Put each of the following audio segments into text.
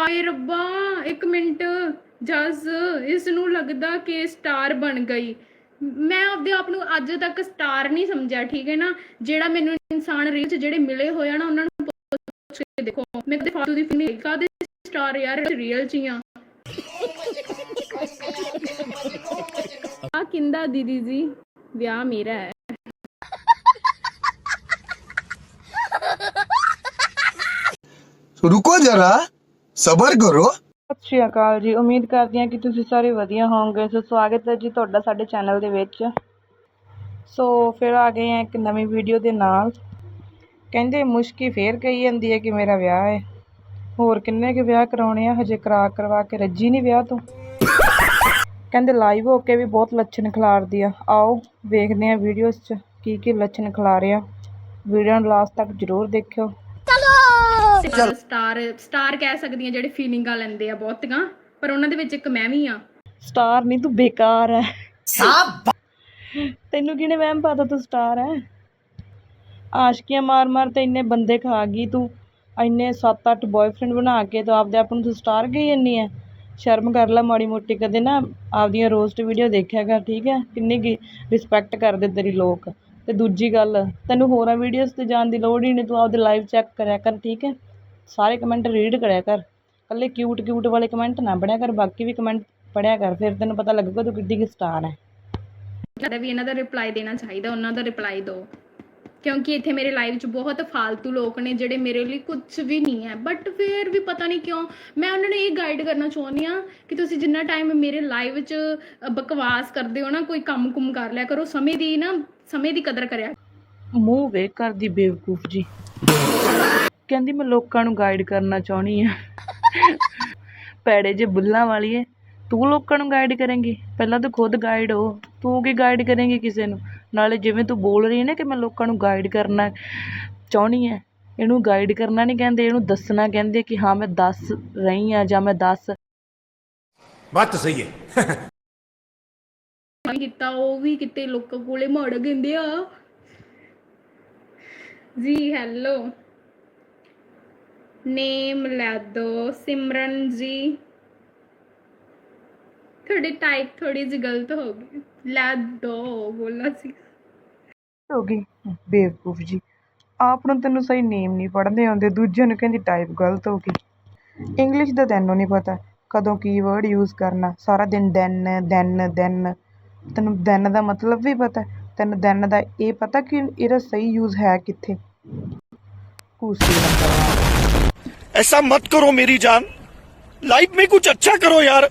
ਹਾਏ ਰੱਬਾ ਇੱਕ ਮਿੰਟ। ਜਸ ਇਸ ਨੂੰ ਲੱਗਦਾ ਕਿ ਸਟਾਰ ਬਣ ਗਈ। ਮੈਂ ਆਪਦੇ ਆਪ ਨੂੰ ਅੱਜ ਤੱਕ ਸਟਾਰ ਨਹੀਂ ਸਮਝਿਆ ਠੀਕ ਹੈ ਨਾ? ਜਿਹੜਾ ਮੈਨੂੰ ਇਨਸਾਨ ਰੀਲ 'ਚ ਜਿਹੜੇ ਮਿਲੇ ਹੋਇਆ ਨਾ ਉਹਨਾਂ ਨੂੰ ਪੁੱਛ ਕੇ ਦੇਖੋ। ਮੈਂ ਤੇ ਫਾਲਤੂ ਦੀ ਫਿਲਮ ਦੇਖਾ ਦੇ ਸਟਾਰ ਯਾਰ ਰੀਅਲ 'ਚ ਆ। ਆ ਕਿੰਦਾ ਦੀਦੀ ਜੀ? ਵਿਆਹ ਮੇਰਾ ਹੈ। ਰੁਕੋ ਜਰਾ। ਸਬਰ ਕਰੋ ਸਤਿ ਸ਼੍ਰੀ ਅਕਾਲ ਜੀ। ਉਮੀਦ ਕਰਦੀ ਹਾਂ ਕਿ ਤੁਸੀਂ ਸਾਰੇ ਵਧੀਆ ਹੋਵੋਗੇ। ਸੋ ਸਵਾਗਤ ਹੈ ਜੀ ਤੁਹਾਡਾ ਸਾਡੇ ਚੈਨਲ ਦੇ ਵਿੱਚ। ਸੋ ਫਿਰ ਆ ਗਏ ਹਾਂ ਇੱਕ ਨਵੀਂ ਵੀਡੀਓ ਦੇ ਨਾਲ। ਕਹਿੰਦੇ ਮੁਸ਼ਕੀ ਫੇਰ ਕਹੀ ਜਾਂਦੀ ਹੈ ਕਿ ਮੇਰਾ ਵਿਆਹ ਹੈ। ਹੋਰ ਕਿੰਨੇ ਕੁ ਵਿਆਹ ਕਰਾਉਣੇ ਆ? ਹਜੇ ਕਰਾ ਕਰਵਾ ਕੇ ਰੱਜੀ ਨਹੀਂ ਵਿਆਹ ਤੋਂ। ਕਹਿੰਦੇ ਲਾਈਵ ਹੋ ਕੇ ਵੀ ਬਹੁਤ ਲੱਛਣ ਖਿਲਾਰਦੀ ਆ। ਆਓ ਵੇਖਦੇ ਹਾਂ ਵੀਡੀਓਸ 'ਚ ਕੀ ਕੀ ਲੱਛਣ ਖਿਲਾ ਰਿਹਾ ਵੀਡੀਓ ਨੂੰ ਲਾਸਟ ਤੱਕ ਜ਼ਰੂਰ ਦੇਖਿਓ। ਸਟਾਰ ਸਟਾਰ ਕਹਿ ਸਕਦੀ ਆ ਜਿਹੜੇ ਫੀਲਿੰਗਾਂ ਲੈਂਦੇ ਆ ਬਹੁਤੀਆਂ ਪਰ ਉਹਨਾਂ ਦੇ ਵਿੱਚ ਇੱਕ ਮੈਂ ਵੀ ਆ ਸਟਾਰ ਨਹੀਂ ਤੂੰ ਬੇਕਾਰ ਹੈ ਤੈਨੂੰ ਕਿਹਨੇ ਵਹਿਮ ਪਾਤਾ ਤੂੰ ਸਟਾਰ ਹੈ ਆਸ਼ਕੀਆਂ ਮਾਰ ਮਾਰ ਤੇ ਇੰਨੇ ਬੰਦੇ ਖਾ ਗਈ ਤੂੰ ਇੰਨੇ 7-8 ਬॉयਫ੍ਰੈਂਡ ਬਣਾ ਕੇ ਤੂੰ ਆਪਦੇ ਆਪ ਨੂੰ ਤੂੰ ਸਟਾਰ ਕਹੀ ਜਾਂਦੀ ਹੈ ਸ਼ਰਮ ਕਰ ਲੈ ਮਾੜੀ ਮੋਟੀ ਕਦੇ ਨਾ ਆਪਦੀਆਂ ਰੋਸਟ ਵੀਡੀਓ ਦੇਖਿਆ ਕਰ ਠੀਕ ਹੈ ਕਿੰਨੀ ਕੀ ਰਿਸਪੈਕਟ ਕਰਦੇ ਤੇਰੀ ਲੋਕ। ਤੇ ਦੂਜੀ ਗੱਲ ਤੈਨੂੰ ਹੋਰਾਂ ਵੀਡੀਓਜ਼ ਤੇ ਜਾਣ ਦੀ ਲੋੜ ਹੀ ਨਹੀਂ ਤੂੰ ਆਪਦੇ ਲਾਈਵ ਚੈੱਕ ਕਰਿਆ ਕਰ ਠੀਕ ਹੈ ਸਾਰੇ ਕਮੈਂਟ ਰੀਡ ਕਰਿਆ ਕਰ। ਕੱਲੇ ਕਿਊਟ ਕਿਊਟ ਵਾਲੇ ਕਮੈਂਟ ਨਾ ਪੜਿਆ ਕਰ ਬਾਕੀ ਵੀ ਕਮੈਂਟ ਪੜਿਆ ਕਰ ਫਿਰ ਤੈਨੂੰ ਪਤਾ ਲੱਗੂਗਾ ਤੂੰ ਕਿੱਡੀ ਕੀ ਸਟਾਰ ਹੈ। ਲੱਗਦਾ ਵੀ ਇਹਨਾਂ ਦਾ ਰਿਪਲਾਈ ਦੇਣਾ ਚਾਹੀਦਾ ਉਹਨਾਂ ਦਾ ਰਿਪਲਾਈ ਦਿਓ। ਕਿਉਂਕਿ ਇੱਥੇ ਮੇਰੇ ਲਾਈਵ 'ਚ ਬਹੁਤ ਫਾਲਤੂ ਲੋਕ ਨੇ ਜਿਹੜੇ ਮੇਰੇ ਲਈ ਕੁਝ ਵੀ ਨਹੀਂ ਹੈ। ਬਟ ਫਿਰ ਵੀ ਪਤਾ ਨਹੀਂ ਕਿਉਂ ਮੈਂ ਉਹਨਾਂ ਨੂੰ ਇਹ ਗਾਈਡ ਕਰਨਾ ਚਾਹੁੰਦੀ ਆ ਕਿ ਤੁਸੀਂ ਜਿੰਨਾ ਟਾਈਮ ਮੇਰੇ ਲਾਈਵ 'ਚ ਬਕਵਾਸ ਕਰਦੇ ਹੋ ਨਾ ਕੋਈ ਕੰਮ ਕੁਮ ਕਰ ਲਿਆ ਕਰੋ ਸਮੇਂ ਦੀ ਨਾ ਸਮੇਂ ਦੀ ਕਦਰ ਕਰਿਆ ਮੂੰਹ ਵੇਖ ਕਰਦੀ ਬੇਵਕੂਫ ਜੀ। ਕਹਿੰਦੀ ਮੈਂ ਲੋਕਾਂ ਨੂੰ ਗਾਈਡ ਕਰਨਾ ਚਾਹੁੰਦੀ ਆ ਪੈੜੇ ਜੇ ਬੁੱਲਾਂ ਵਾਲੀ ਏ ਤੂੰ ਲੋਕਾਂ ਨੂੰ ਗਾਈਡ ਕਰੇਂਗੀ? ਪਹਿਲਾਂ ਤੂੰ ਖੁਦ ਗਾਈਡ ਹੋ। ਤੂੰ ਕੀ ਗਾਈਡ ਕਰੇਂਗੀ ਕਿਸੇ ਨੂੰ? ਨਾਲੇ ਜਿਵੇਂ ਤੂੰ ਬੋਲ ਰਹੀ ਹੈ ਨਾ ਕਿ ਮੈਂ ਲੋਕਾਂ ਨੂੰ ਗਾਈਡ ਕਰਨਾ ਚਾਹੁੰਦੀ ਹੈ ਇਹਨੂੰ ਗਾਈਡ ਕਰਨਾ ਨਹੀਂ ਕਹਿੰਦੇ ਇਹਨੂੰ ਦੱਸਣਾ ਕਹਿੰਦੇ ਕਿ ਹਾਂ ਮੈਂ ਦੱਸ ਰਹੀ ਹਾਂ ਜਾਂ ਮੈਂ ਦੱਸ ਬਾਤ ਸਹੀ ਹੈ। ਕੀਤਾ ਉਹ ਵੀ ਕਿਤੇ ਲੋਕਾਂ ਕੋਲੇ ਮੜ ਗੰਦੇ ਆ। ਜੀ ਹੈਲੋ ਨੇਮ ਲੈ ਦੋ, ਸਿਮਰਨ ਜੀ। ਤੁਹਾਡੀ ਟਾਈਪ ਥੋੜੀ ਜਿਹੀ ਗਲਤ ਹੋ ਗਈ। ਲੈ ਦੋ, ਬੋਲਣਾ ਸੀ। ਹੋ ਗਈ ਬੇਵਕੂਫ ਜੀ। ਆਪ ਨੂੰ ਤੈਨੂੰ ਸਹੀ ਨੇਮ ਨਹੀਂ ਪੜ੍ਹਦੇ ਆਉਂਦੇ ਦੂਜਿਆਂ ਨੂੰ ਕਹਿੰਦੀ ਟਾਈਪ ਗਲਤ ਹੋ ਗਈ। ਇੰਗਲਿਸ਼ ਦਾ ਤੈਨੂੰ ਨਹੀਂ ਪਤਾ ਕਦੋਂ ਕੀ ਵਰਡ ਯੂਜ਼ ਕਰਨਾ। ਸਾਰਾ ਦਿਨ ਦੈਨ ਦੈਨ ਦੈਨ ਤੈਨੂੰ ਦੈਨ ਦਾ ਮਤਲਬ ਵੀ ਪਤਾ। ਤੈਨੂੰ ਦੈਨ ਦਾ ਇਹ ਪਤਾ ਕਿ ਇਹਦਾ ਸਹੀ ਯੂਜ਼ ਹੈ ਕਿੱਥੇ? ਕੂਸੀ ਨੰਬਰ ਐਸਾ ਮਤ ਕਰੋ ਮੇਰੀ ਜਾਨ ਲਾਈਫ ਮੇਂ ਕੁਝ ਅੱਛਾ ਕਰੋ ਯਾਰ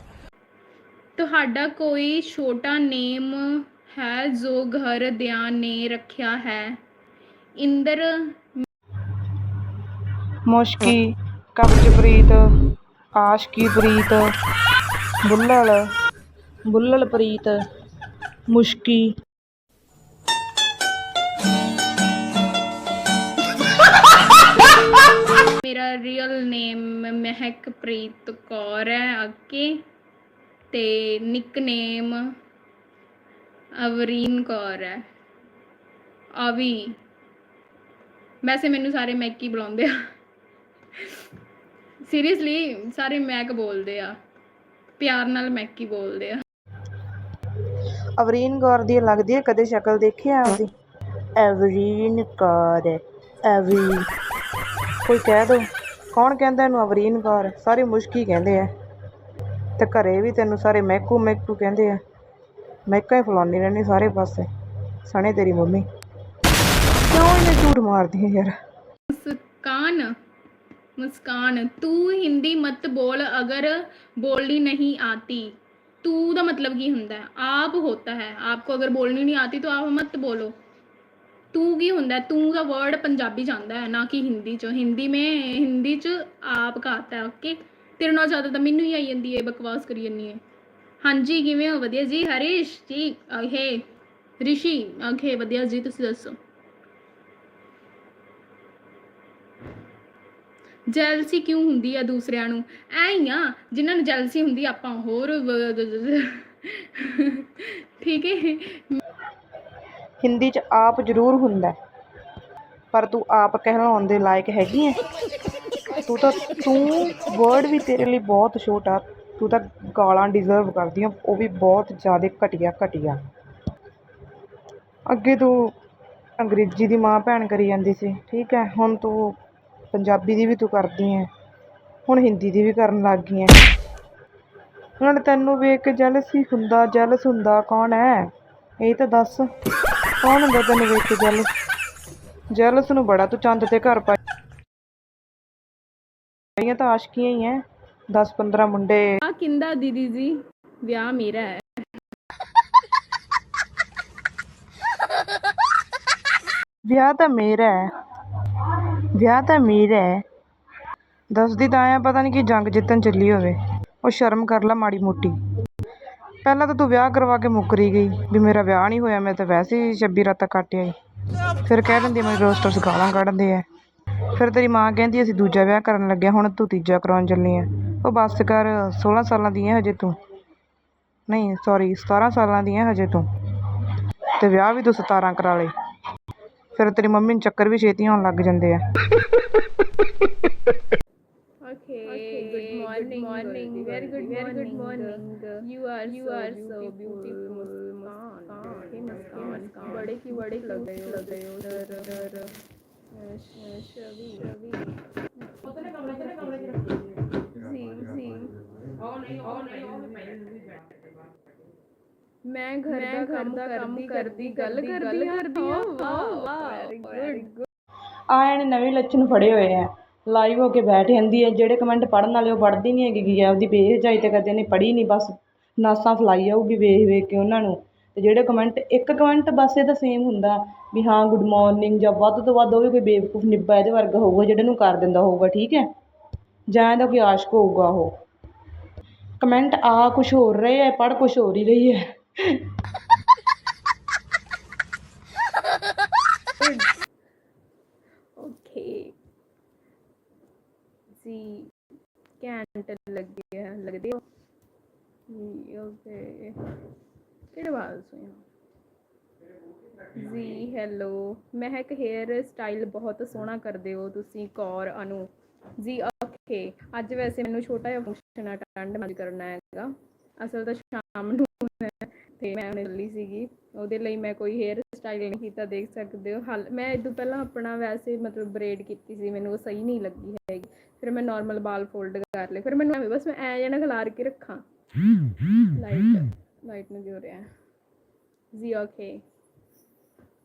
ਤੁਹਾਡਾ ਕੋਈ ਛੋਟਾ ਨੇਮ ਹੈ ਜੋ ਘਰ ਦਿਆਂ ਨੇ ਰੱਖਿਆ ਹੈ? ਇੰਦਰ ਮੁਸ਼ਕੀ ਕਬਜਪ੍ਰੀਤ ਆਸ਼ਕੀਪ੍ਰੀਤ ਬੁੱਲਲ ਬੁੱਲਲਪ੍ਰੀਤ ਮੁਸ਼ਕੀ। ਮੇਰਾ ਰੀਅਲ ਨੇਮ ਮਹਿਕਪ੍ਰੀਤ ਕੌਰ ਹੈ ਅੱਗੇ ਤੇ ਨਿਕਨੇਮ ਅਵਰੀਨ ਕੌਰ ਹੈ। ਅਵੀ ਵੈਸੇ ਮੈਨੂੰ ਸਾਰੇ ਮੈਕ ਹੀ ਬੁਲਾਉਂਦੇ ਆ। ਸੀਰੀਅਸਲੀ ਸਾਰੇ ਮੈਕ ਬੋਲਦੇ ਆ। ਪਿਆਰ ਨਾਲ ਮੈਕ ਹੀ ਬੋਲਦੇ ਆ। ਅਵਰੀਨ ਕੌਰ ਦੀ ਲੱਗਦੀ ਹੈ ਕਦੇ ਸ਼ਕਲ ਦੇਖੀ ਆ ਆਪਦੀ? ਅਵਰੀਨ ਕੌਰ ਐਵਰੀ ਕੋਈ ਕਹਿ ਦੋ ਕੌਣ ਕਹਿੰਦਾ ਇਹਨੂੰ ਅਵਰੀਨ ਕੌਰ ਸਾਰੇ ਮੁਸ਼ਕੀ ਕਹਿੰਦੇ ਆ ਤੇ ਘਰੇ ਵੀ ਤੈਨੂੰ ਸਾਰੇ ਮਹਿਕੂ ਮਹਿਕੂ ਕਹਿੰਦੇ ਆ ਮਹਿਕਾ ਹੀ ਫਲਾਉਣੀ ਰਹਿੰਦੀ ਸਾਰੇ ਪਾਸੇ ਸਣੇ ਤੇਰੀ ਮੰਮੀ ਕਿਉਂ ਇਹਨੇ ਝੂਠ ਮਾਰਦੀ ਹੈ ਯਾਰ मुस्कान मुस्कान तू हिंदी मत बोल अगर बोलनी नहीं आती तू ਦਾ ਮਤਲਬ ਕੀ ਹੁੰਦਾ ਹੈ ਆਪ ਹੋਤਾ ਹੈ ਆਪਕੋ ਅਗਰ ਬੋਲਣੀ ਨਹੀਂ ਆਤੀ ਤਾਂ ਆਪ ਮਤ ਬੋਲੋ ਤੂੰ ਕੀ ਹੁੰਦਾ ਤੂੰ ਦਾ ਵਰਡ ਪੰਜਾਬੀ ਜਾਂਦਾ ਹੈ ਨਾ ਕਿ ਹਿੰਦੀ ਚ ਹਿੰਦੀ ਮੇ ਹਿੰਦੀ ਚ ਆਪ ਕਾ ਹੈ ਓਕੇ ਤੇਰੇ ਨਾਲ ਜ਼ਿਆਦਾ ਤਾਂ ਮੈਨੂੰ ਹੀ ਆਈ ਜਾਂਦੀ ਹੈ ਬਕਵਾਸ ਕਰੀ ਜਾਂਦੀ ਹੈ ਹਾਂਜੀ ਕਿਵੇਂ ਹੋ ਵਧੀਆ ਜੀ ਹਰੀਸ਼ ਜੀ ਅਹੇ ਰਿਸ਼ੀ ਅਖੇ ਵਧੀਆ ਜੀ ਤੁਸੀਂ ਦੱਸੋ ਜੈਲਸੀ ਕਿਉਂ ਹੁੰਦੀ ਆ ਦੂਸਰਿਆਂ ਨੂੰ ਐ ਹੀ ਆ ਜਿਨ੍ਹਾਂ ਨੂੰ ਜੈਲਸੀ ਹੁੰਦੀ ਆਪਾਂ ਹੋਰ ਠੀਕ ਹੈ ਹਿੰਦੀ 'ਚ ਆਪ ਜ਼ਰੂਰ ਹੁੰਦਾ ਪਰ ਤੂੰ ਆਪ ਕਹਿਲਾਉਣ ਦੇ ਲਾਇਕ ਹੈਗੀ ਹੈ ਤੂੰ ਤਾਂ, ਤੂੰ ਵਰਡ ਵੀ ਤੇਰੇ ਲਈ ਬਹੁਤ ਛੋਟਾ ਤੂੰ ਤਾਂ ਗਾਲਾਂ ਡਿਜ਼ਰਵ ਕਰਦੀ ਆ। ਉਹ ਵੀ ਬਹੁਤ ਜ਼ਿਆਦਾ ਘਟੀਆ ਘਟੀਆ। ਅੱਗੇ ਤੂੰ ਅੰਗਰੇਜ਼ੀ ਦੀ ਮਾਂ ਭੈਣ ਕਰੀ ਜਾਂਦੀ ਸੀ। ਠੀਕ ਹੈ ਹੁਣ ਤੂੰ ਪੰਜਾਬੀ ਦੀ ਵੀ ਤੂੰ ਕਰਦੀ ਹੈ ਹੁਣ ਹਿੰਦੀ ਦੀ ਵੀ ਕਰਨ ਲੱਗ ਗਈ ਹੈ ਨਾਲੇ ਤੈਨੂੰ ਵੇਖ ਕੇ ਜੈਲਸ ਹੀ ਹੁੰਦਾ ਜੈਲਸ ਹੁੰਦਾ। ਕੌਣ ਹੈ ਇਹ ਤਾਂ ਦੱਸ। ਕੌਣ ਹੁੰਦਾ ਤੈਨੂੰ ਵੇਖ ਕੇ ਜੈਲਸ ਜੈਲਸ ਨੂੰ ਬੜਾ ਤੂੰ ਚੰਦ ਤੇ ਘਰ ਪਾਈਆਂ ਤਾਂ ਆਸ਼ਕੀਆਂ ਹੀ ਐ। 10 15 ਮੁੰਡੇ। ਆ ਕਿੰਦਾ ਦੀਦੀ ਜੀ? ਵਿਆਹ ਮੇਰਾ ਹੈ ਵਿਆਹ ਤਾਂ ਮੇਰਾ ਹੈ ਵਿਆਹ ਤਾਂ ਮੇਰਾ ਹੈ ਦੱਸਦੀ ਤਾਂ ਆਇਆ ਪਤਾ ਨਹੀਂ ਕਿ ਜੰਗ ਜਿੱਤਣ ਚੱਲੀ ਹੋਵੇ। ਉਹ ਸ਼ਰਮ ਕਰ ਲੈ ਮਾੜੀ ਮੋਟੀ। ਪਹਿਲਾਂ ਤਾਂ ਤੂੰ ਵਿਆਹ ਕਰਵਾ ਕੇ ਮੁੱਕਰੀ ਗਈ ਵੀ ਮੇਰਾ ਵਿਆਹ ਨਹੀਂ ਹੋਇਆ, ਮੈਂ ਤਾਂ ਵੈਸੇ ਹੀ ਛੱਬੀ ਰਾਤਾਂ ਕੱਟ ਆਈ। ਫਿਰ ਕਹਿ ਦਿੰਦੀ ਮੇਰੇ ਰੋਸਟਰਸ ਗਾਲਾਂ ਕੱਢਦੇ ਆ। ਫਿਰ ਤੇਰੀ ਮਾਂ ਕਹਿੰਦੀ ਅਸੀਂ ਦੂਜਾ ਵਿਆਹ ਕਰਨ ਲੱਗਿਆ, ਹੁਣ ਤੂੰ ਤੀਜਾ ਕਰਾਉਣ ਚੱਲੀ ਆ। ਉਹ ਬਸ ਕਰ 16 ਸਾਲਾਂ ਦੀ ਹੈ ਹਜੇ ਤੂੰ। ਨਹੀਂ ਸੌਰੀ 17 ਸਾਲਾਂ ਦੀ ਹੈ ਹਜੇ ਤੂੰ। ਤੇ ਵਿਆਹ ਵੀ ਤੂੰ 17 ਕਰਾ ਲਈ ਫਿਰ ਤੇਰੀ ਮੰਮੀ ਨੂੰ ਚੱਕਰ ਵੀ ਛੇਤੀ ਆਉਣ ਲੱਗ ਜਾਂਦੇ ਆ। good morning, morning, very good, very good morning. You are, you are so beautiful, Muskan, okay, मुस्कान, बड़े की बड़े लग रहे हो, लग रहे हो, डर, डर, शबी, शबी, जी, जी, मैं घर मैं घर ਦਾ ਕੰਮ ਕਰਦੀ ਗੱਲ ਕਰਦੀ ਕਰਦੀ ਹਾਂ ਵਾਹ ਵਾਹ ਵੈਰੀ ਗੁੱਡ ਆਏ ਨੇ ਨਵੇਂ ਲੱਛਣ ਫੜੇ ਹੋਏ ਆ ਲਾਈਵ ਹੋ ਕੇ ਬੈਠ ਜਾਂਦੀ ਹੈ, ਜਿਹੜੇ ਕਮੈਂਟ ਪੜ੍ਹਨ ਵਾਲੇ ਉਹ ਪੜ੍ਹਦੀ ਨਹੀਂ ਹੈਗੀ ਗੀ ਉਹਦੀ ਬੇਹਜਾਈ ਤਾਂ ਕਦੇ ਨਹੀਂ ਪੜ੍ਹੀ ਨਹੀਂ ਬਸ ਨਾਸਾਂ ਫਲਾਈ ਜਾਊਗੀ ਵੇਖ ਵੇਖ ਕੇ ਉਹਨਾਂ ਨੂੰ। ਅਤੇ ਜਿਹੜੇ ਕਮੈਂਟ ਇੱਕ ਕਮੈਂਟ ਬਸ ਇਹਦਾ ਸੇਮ ਹੁੰਦਾ ਵੀ ਹਾਂ ਗੁੱਡ ਮਾਰਨਿੰਗ ਜਾਂ ਵੱਧ ਤੋਂ ਵੱਧ ਉਹ ਵੀ ਕੋਈ ਬੇਵਕੂਫ ਨਿੱਬਾ ਇਹਦੇ ਵਰਗਾ ਹੋਊਗਾ, ਜਿਹੜੇ ਨੂੰ ਕਰ ਦਿੰਦਾ ਹੋਊਗਾ, ਠੀਕ ਹੈ? ਜਾਂ ਇਹਦਾ ਕੋਈ ਆਸ਼ਕ ਹੋਊਗਾ ਉਹ। ਕਮੈਂਟ ਆ ਕੁਝ ਹੋਰ ਰਹੇ ਹੈ, ਪੜ੍ਹ ਕੁਝ ਹੋਰ ਹੀ ਰਹੀ ਹੈ ਓਕੇ ਜੀ ਘੈਂਟ ਲੱਗੇ ਆ, ਲੱਗਦੇ ਹੋ ਜੀ ਓਕੇ ਕਿਹੜੇ ਵਾਲ ਸੋਇਆ ਜੀ ਹੈਲੋ ਮਹਿਕ ਹੇਅਰ ਸਟਾਈਲ ਬਹੁਤ ਸੋਹਣਾ ਕਰਦੇ ਹੋ ਤੁਸੀਂ, ਕੌਰ, ਅਨੂ। ਜੀ ਓਕੇ ਅੱਜ ਵੈਸੇ ਮੈਨੂੰ ਛੋਟਾ ਜਿਹਾ ਫੰਕਸ਼ਨ ਅਟੈਂਡ ਕਰਨਾ ਹੈਗਾ। ਅਸਲ ਤਾਂ ਸ਼ਾਮ ਨੂੰ ਹੈ ਮੈਂ ਉਹਨੇ ਸੀਗੀ। ਉਹਦੇ ਲਈ ਮੈਂ ਕੋਈ ਹੇਅਰ ਸਟਾਈਲ ਨਹੀਂ ਕੀਤਾ ਦੇਖ ਸਕਦੇ ਹੋ। ਹਾਲ, ਮੈਂ ਇਹ ਪਹਿਲਾਂ ਆਪਣਾ ਵੈਸੇ ਮਤਲਬ ਬ੍ਰੇਡ ਕੀਤੀ ਸੀ, ਮੈਨੂੰ ਉਹ ਸਹੀ ਨਹੀਂ ਲੱਗੀ ਹੈਗੀ। ਫਿਰ ਮੈਂ ਨਾਰਮਲ ਬਾਲ ਫੋਲਡ ਕਰ ਲਏ। ਫਿਰ ਮੈਨੂੰ ਐਵੇਂ ਬਸ ਮੈਂ ਐ ਜਣਾ ਖਿਲਾਰ ਕੇ ਰੱਖਾਂ। ਲਾਈਟ ਲਾਈਟ ਨੂੰ ਕੀ ਰਿਹਾ ਜੀ ਓਕੇ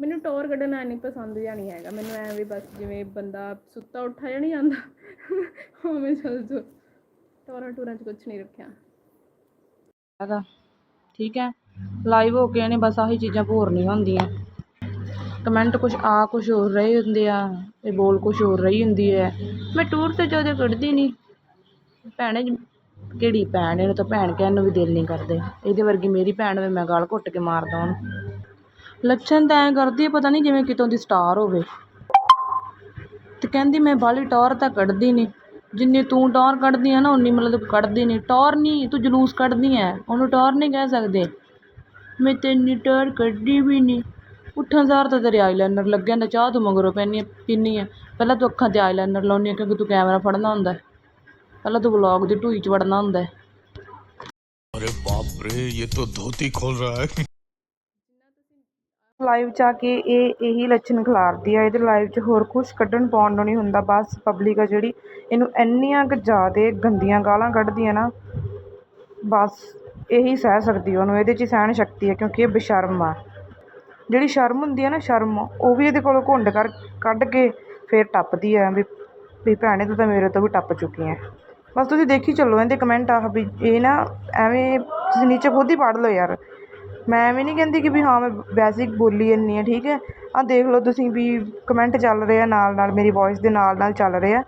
ਮੈਨੂੰ ਟੌਰ ਕੱਢਣਾ ਨਹੀਂ ਪਸੰਦ ਜਾਂ ਨਹੀਂ ਹੈਗਾ। ਮੈਨੂੰ ਐਵੇਂ ਬਸ ਜਿਵੇਂ ਬੰਦਾ ਸੁੱਤਾ ਉੱਠਾ ਜਾਂ ਨਹੀਂ ਜਾਂਦਾ ਉਵੇਂ ਚੱਲ ਜੋ ਟੌਰਾਂ ਟੂਰਾਂ 'ਚ ਕੁਝ ਨਹੀਂ ਰੱਖਿਆ। ਹੈਗਾ ਠੀਕ ਹੈ। ਲਾਈਵ ਹੋ ਕੇ ਇਹਨੇ ਬਸ ਆਹੀ ਚੀਜ਼ਾਂ ਭੋਰਨੀਆਂ ਹੁੰਦੀਆਂ। ਕਮੈਂਟ ਕੁਛ ਆ, ਕੁਛ ਹੋਰ ਰਹੇ ਹੁੰਦੇ ਆ ਤੇ ਬੋਲ ਕੁਛ ਹੋਰ ਰਹੀ ਹੁੰਦੀ ਹੈ। ਮੈਂ ਟੂਰ ਤੇ ਜਦੋਂ ਕੱਢਦੀ ਨਹੀਂ ਭੈਣੇ ਕਿਹੜੀ ਭੈਣ, ਇਹਨੂੰ ਤਾਂ ਭੈਣ ਕਹਿਣ ਨੂੰ ਵੀ ਦਿਲ ਨਹੀਂ ਕਰਦੇ। ਇਹਦੇ ਵਰਗੀ ਮੇਰੀ ਭੈਣ ਹੋਵੇ, ਮੈਂ ਗਾਲ ਘੁੱਟ ਕੇ ਮਾਰਦਾ ਉਹਨੂੰ। ਲੱਛਣ ਤਾਂ ਐਂ ਕਰਦੀ ਪਤਾ ਨਹੀਂ ਜਿਵੇਂ ਕਿਤੋਂ ਦੀ ਸਟਾਰ ਹੋਵੇ। ਤੇ ਕਹਿੰਦੀ ਮੈਂ ਬਾਹਲੀ ਟੌਰ ਤਾਂ ਕੱਢਦੀ ਨਹੀਂ ਜਿੰਨੀ ਤੂੰ ਟੌਰ ਕੱਢਦੀ ਆ ਨਾ ਉਨੀ ਮਤਲਬ ਕੱਢਦੀ ਨਹੀਂ ਟੌਰ ਨਹੀਂ ਤੂੰ ਜਲੂਸ ਕੱਢਦੀ ਐ। ਉਹਨੂੰ ਟੌਰ ਨਹੀਂ ਕਹਿ ਸਕਦੇ। ਮੈਂ ਤੇ ਇੰਨੀ ਟਾਇਰ ਕੱਢੀ ਵੀ ਨਹੀਂ ਉੱਠਣ ਸਾਰ ਤਾਂ ਤੇਰੇ ਆਈਲਾਈਨਰ ਲੱਗਿਆ ਹੁੰਦਾ ਚਾਹ ਤੂੰ ਮਗਰੋਂ ਪੈਂਦੀ ਪੀਂਦੀ ਹੈ ਪਹਿਲਾਂ ਤੂੰ ਅੱਖਾਂ 'ਤੇ ਆਈਲਾਈਨਰ ਲਾਉਂਦੀ ਹੈ ਕਿਉਂਕਿ ਤੂੰ ਕੈਮਰਾ ਫੜਨਾ ਹੁੰਦਾ ਪਹਿਲਾਂ ਤੂੰ ਵਲੋਗ ਦੀ ਢੂਹੀ 'ਚ ਵੜਨਾ ਹੁੰਦਾ ਅਰੇ ਬਾਪ ਰੇ ਇਹ ਤਾਂ ਧੋਤੀ ਖੋਲ ਰਿਹਾ ਹੈ। ਲਾਈਵ ਚ ਆ ਕੇ ਇਹ ਇਹੀ ਲੱਛਣ ਖਿਲਾਰਦੀ ਆ ਇਹਦੇ ਲਾਈਵ ਚ ਹੋਰ ਕੁਝ ਕੱਢਣ ਪਾਉਣ ਨੂੰ ਨਹੀਂ ਹੁੰਦਾ ਬਸ ਪਬਲਿਕ ਆ ਜਿਹੜੀ ਇਹਨੂੰ ਇੰਨੀਆਂ ਕਿ ਜ਼ਿਆਦਾ ਗੰਦੀਆਂ ਗਾਲਾਂ ਕੱਢਦੀ ਆ ਨਾ ਬਸ। ਇਹੀ ਸਹਿ ਸਕਦੀ ਉਹਨੂੰ, ਇਹਦੇ 'ਚ ਹੀ ਸਹਿਣ ਸ਼ਕਤੀ ਹੈ ਕਿਉਂਕਿ ਇਹ ਬੇਸ਼ਰਮ ਆ। ਜਿਹੜੀ ਸ਼ਰਮ ਹੁੰਦੀ ਆ ਨਾ, ਸ਼ਰਮ, ਉਹ ਵੀ ਇਹਦੇ ਕੋਲੋਂ ਘੁੰਡ ਕਰ, ਕੱਢ ਕੇ ਫਿਰ ਟੱਪਦੀ ਆ, ਵੀ ਵੀ ਭੈਣੇ ਤੂੰ ਤਾਂ ਮੇਰੇ ਤੋਂ ਵੀ ਟੱਪ ਚੁੱਕੀ ਹੈ ਬਸ ਤੁਸੀਂ ਦੇਖੀ ਚੱਲੋ ਇਹਦੇ ਕਮੈਂਟ ਆਹ ਵੀ, ਇਹ ਨਾ ਐਵੇਂ ਤੁਸੀਂ ਨੀਚੇ ਖੁਦ ਹੀ ਪੜ੍ਹ ਲਓ ਯਾਰ। ਮੈਂ ਐਵੇਂ ਨਹੀਂ ਕਹਿੰਦੀ ਕਿ ਵੀ ਹਾਂ, ਮੈਂ ਵੈਸੇ ਬੋਲੀ ਇੰਨੀ ਹਾਂ ਠੀਕ ਹੈ ਆਹ ਦੇਖ ਲਓ ਤੁਸੀਂ ਵੀ ਕਮੈਂਟ ਚੱਲ ਰਹੇ ਆ ਨਾਲ ਨਾਲ ਮੇਰੀ ਵੋਇਸ ਦੇ ਨਾਲ ਨਾਲ ਚੱਲ ਰਹੇ ਆ।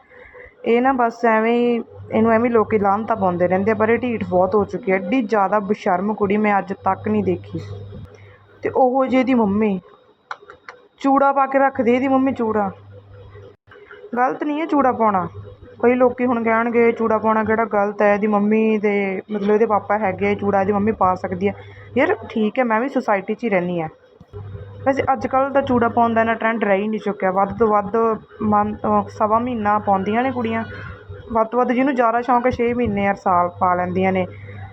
ਇਹ ਨਾ ਬਸ ਐਵੇਂ ਹੀ ਇਹਨੂੰ ਐਵੇਂ ਲੋਕੀ ਲਾਹਨਤਾਂ ਪਾਉਂਦੇ ਰਹਿੰਦੇ ਆ, ਪਰ ਇਹ ਢੀਠ ਬਹੁਤ ਹੋ ਚੁੱਕੀ ਹੈ। ਐਡੀ ਜ਼ਿਆਦਾ ਬੇਸ਼ਰਮ ਕੁੜੀ ਮੈਂ ਅੱਜ ਤੱਕ ਨਹੀਂ ਦੇਖੀ। ਤੇ ਉਹੋ ਜਿਹੀ ਦੀ ਮੰਮੀ, ਚੂੜਾ ਪਾ ਕੇ ਰੱਖਦੀ ਇਹਦੀ ਮੰਮੀ ਚੂੜਾ। ਗਲਤ ਨਹੀਂ ਹੈ ਚੂੜਾ ਪਾਉਣਾ। ਕਈ ਲੋਕੀ ਹੁਣ ਕਹਿਣਗੇ ਚੂੜਾ ਪਾਉਣਾ ਕਿਹੜਾ ਗਲਤ ਹੈ, ਇਹਦੀ ਮੰਮੀ ਦੇ ਮਤਲਬ ਇਹਦੇ ਪਾਪਾ ਹੈਗੇ ਚੂੜਾ ਇਹਦੀ ਮੰਮੀ ਪਾ ਸਕਦੀ ਹੈ। ਯਾਰ ਠੀਕ ਹੈ, ਮੈਂ ਵੀ ਸੁਸਾਇਟੀ 'ਚ ਹੀ ਰਹਿੰਦੀ ਹਾਂ। ਵੈਸੇ ਅੱਜ ਕੱਲ੍ਹ ਤਾਂ ਚੂੜਾ ਪਾਉਣ ਦਾ ਇੰਨਾ ਟਰੈਂਡ ਰਹਿ ਹੀ ਨਹੀਂ ਚੁੱਕਿਆ। ਵੱਧ ਤੋਂ ਵੱਧ ਮਨ ਸਵਾ ਮਹੀਨਾ ਪਾਉਂਦੀਆਂ ਨੇ ਕੁੜੀਆਂ। ਵੱਧ ਤੋਂ ਵੱਧ ਜਿਹਨੂੰ ਜ਼ਿਆਦਾ ਸ਼ੌਂਕ ਹੈ 6 ਮਹੀਨੇ ਯਾਰ ਸਾਲ ਪਾ ਲੈਂਦੀਆਂ ਨੇ।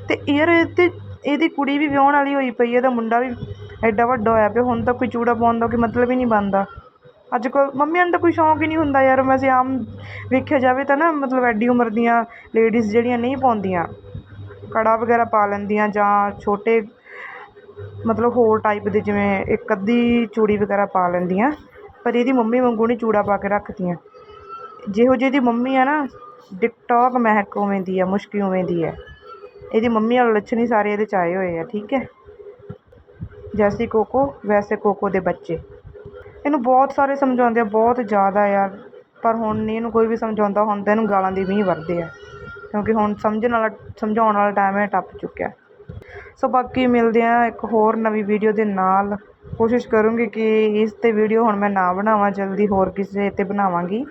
ਅਤੇ ਯਾਰ ਇਹ ਤੇ ਇਹਦੀ ਕੁੜੀ ਵੀ ਵਿਆਹੁਣ ਵਾਲੀ ਹੋਈ ਪਈ ਹੈ, ਇਹਦਾ ਮੁੰਡਾ ਵੀ ਐਡਾ ਵੱਡਾ ਹੋਇਆ ਪਿਆ, ਹੁਣ ਤਾਂ ਕੋਈ ਚੂੜਾ ਪਾਉਣ ਦਾ ਕੋਈ ਮਤਲਬ ਹੀ ਨਹੀਂ ਬਣਦਾ। ਅੱਜ ਕੱਲ੍ਹ ਮੰਮੀਆਂ ਨੂੰ ਤਾਂ ਕੋਈ ਸ਼ੌਂਕ ਹੀ ਨਹੀਂ ਹੁੰਦਾ ਯਾਰ, ਵੈਸੇ ਆਮ ਵੇਖਿਆ ਜਾਵੇ ਤਾਂ ਨਾ, ਮਤਲਬ ਐਡੀ ਉਮਰ ਦੀਆਂ ਲੇਡੀਜ਼ ਜਿਹੜੀਆਂ ਨਹੀਂ ਪਾਉਂਦੀਆਂ। ਕੜਾ ਵਗੈਰਾ ਪਾ ਲੈਂਦੀਆਂ ਜਾਂ ਛੋਟੇ ਮਤਲਬ ਹੋਰ ਟਾਈਪ ਦੇ ਜਿਵੇਂ ਇੱਕ ਅੱਧੀ ਚੂੜੀ ਵਗੈਰਾ ਪਾ ਲੈਂਦੀਆਂ, ਪਰ ਇਹਦੀ ਮੰਮੀ ਵਾਂਗੂ ਨਹੀਂ ਚੂੜਾ ਪਾ ਕੇ ਰੱਖਦੀਆਂ। ਜਿਹੋ ਜਿਹੀ ਦੀ ਮੰਮੀ ਆ ਨਾ ਟਿਕਟੋਕ ਮਹਿਕ ਉਵੇਂ ਦੀ ਆ, ਮੁਸ਼ਕੀ ਉਵੇਂ ਦੀ ਹੈ ਇਹਦੀ ਮੰਮੀ ਵਾਲੇ ਲੱਛਣ ਹੀ ਸਾਰੇ ਇਹਦੇ 'ਚ ਆਏ ਹੋਏ ਆ, ਠੀਕ ਹੈ? ਜੈਸੀ ਕੋਕੋ, ਵੈਸੇ ਕੋਕੋ ਦੇ ਬੱਚੇ। ਇਹਨੂੰ ਬਹੁਤ ਸਾਰੇ ਸਮਝਾਉਂਦੇ ਆ, ਬਹੁਤ ਜ਼ਿਆਦਾ ਯਾਰ। ਪਰ ਹੁਣ ਨਹੀਂ ਇਹਨੂੰ ਕੋਈ ਵੀ ਸਮਝਾਉਂਦਾ ਹੁਣ ਤਾਂ ਇਹਨੂੰ ਗਾਲਾਂ ਦੀ ਮੀਂਹ ਵਰਦੇ ਆ। ਕਿਉਂਕਿ ਹੁਣ ਸਮਝਣ ਵਾਲਾ, ਸਮਝਾਉਣ ਵਾਲਾ ਟਾਈਮ ਹੈ ਟੱਪ ਚੁੱਕਿਆ। ਸੋ ਬਾਕੀ ਮਿਲਦੇ ਆ ਇੱਕ ਹੋਰ ਨਵੀਂ ਵੀਡੀਓ ਦੇ ਨਾਲ। ਕੋਸ਼ਿਸ਼ ਕਰੂੰਗੀ ਕਿ ਇਸ 'ਤੇ ਵੀਡੀਓ ਹੁਣ ਮੈਂ ਨਾ ਬਣਾਵਾਂ, ਜਲਦੀ ਹੋਰ ਕਿਸੇ 'ਤੇ ਬਣਾਵਾਂਗੀ।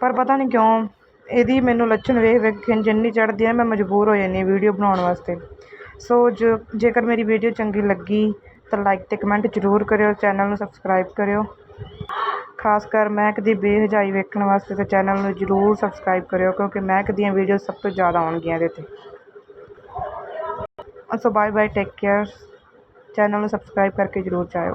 ਪਰ ਪਤਾ ਨਹੀਂ ਕਿਉਂ ਇਹਦੀ ਮੈਨੂੰ ਲੱਛਣ ਵੇਖ ਵੇਖ ਖਿੰਝ ਚੜ੍ਹਦੀ ਹੈ ਮੈਂ ਮਜਬੂਰ ਹੋ ਜਾਂਦੀ ਹਾਂ ਵੀਡੀਓ ਬਣਾਉਣ ਵਾਸਤੇ। ਸੋ ਜੋ, ਜੇਕਰ ਮੇਰੀ ਵੀਡੀਓ ਚੰਗੀ ਲੱਗੀ ਤਾਂ ਲਾਈਕ ਅਤੇ ਕਮੈਂਟ ਜ਼ਰੂਰ ਕਰਿਓ ਚੈਨਲ ਨੂੰ ਸਬਸਕ੍ਰਾਈਬ ਕਰਿਓ। ਖਾਸ ਕਰ ਮਹਿਕ ਦੀ ਬੇਹਜਾਈ ਵੇਖਣ ਵਾਸਤੇ ਤਾਂ ਚੈਨਲ ਨੂੰ ਜ਼ਰੂਰ ਸਬਸਕ੍ਰਾਈਬ ਕਰਿਓ, ਕਿਉਂਕਿ ਮਹਿਕ ਦੀਆਂ ਵੀਡੀਓ ਸਭ ਤੋਂ ਜ਼ਿਆਦਾ ਆਉਣਗੀਆਂ ਇਹਦੇ 'ਤੇ। So bye bye take care channel ਨੂੰ ਸਬਸਕ੍ਰਾਈਬ ਕਰਕੇ ਜ਼ਰੂਰ ਜਾਇਓ।